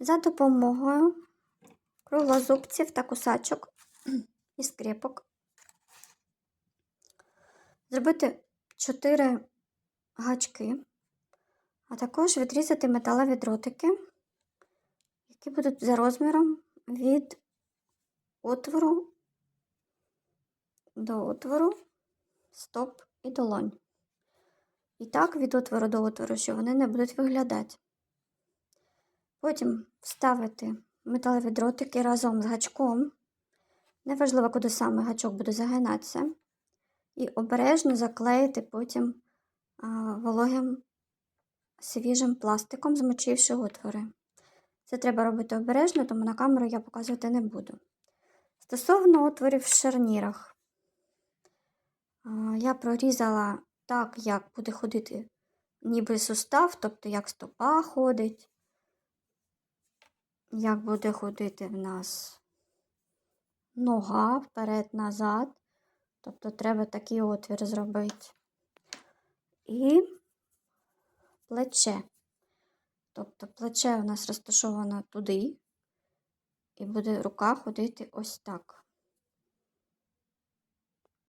за допомогою круглозубців та кусачок і скріпок. Зробити 4 гачки, а також відрізати металеві дротики, які будуть за розміром від отвору до отвору, стоп і долонь. І так від отвору до отвору, що вони не будуть виглядати. Потім вставити металеві дротики разом з гачком. Неважливо, куди саме гачок буде загинатися. І обережно заклеїти потім а, вологим свіжим пластиком, змочивши отвори. Це треба робити обережно, тому на камеру я показувати не буду. Стосовно отворів в шарнірах, а, я прорізала так, як буде ходити ніби сустав, тобто як стопа ходить, як буде ходити в нас нога вперед-назад. Тобто треба такий отвір зробити. І плече. Тобто плече у нас розташовано туди, і буде рука ходити ось так.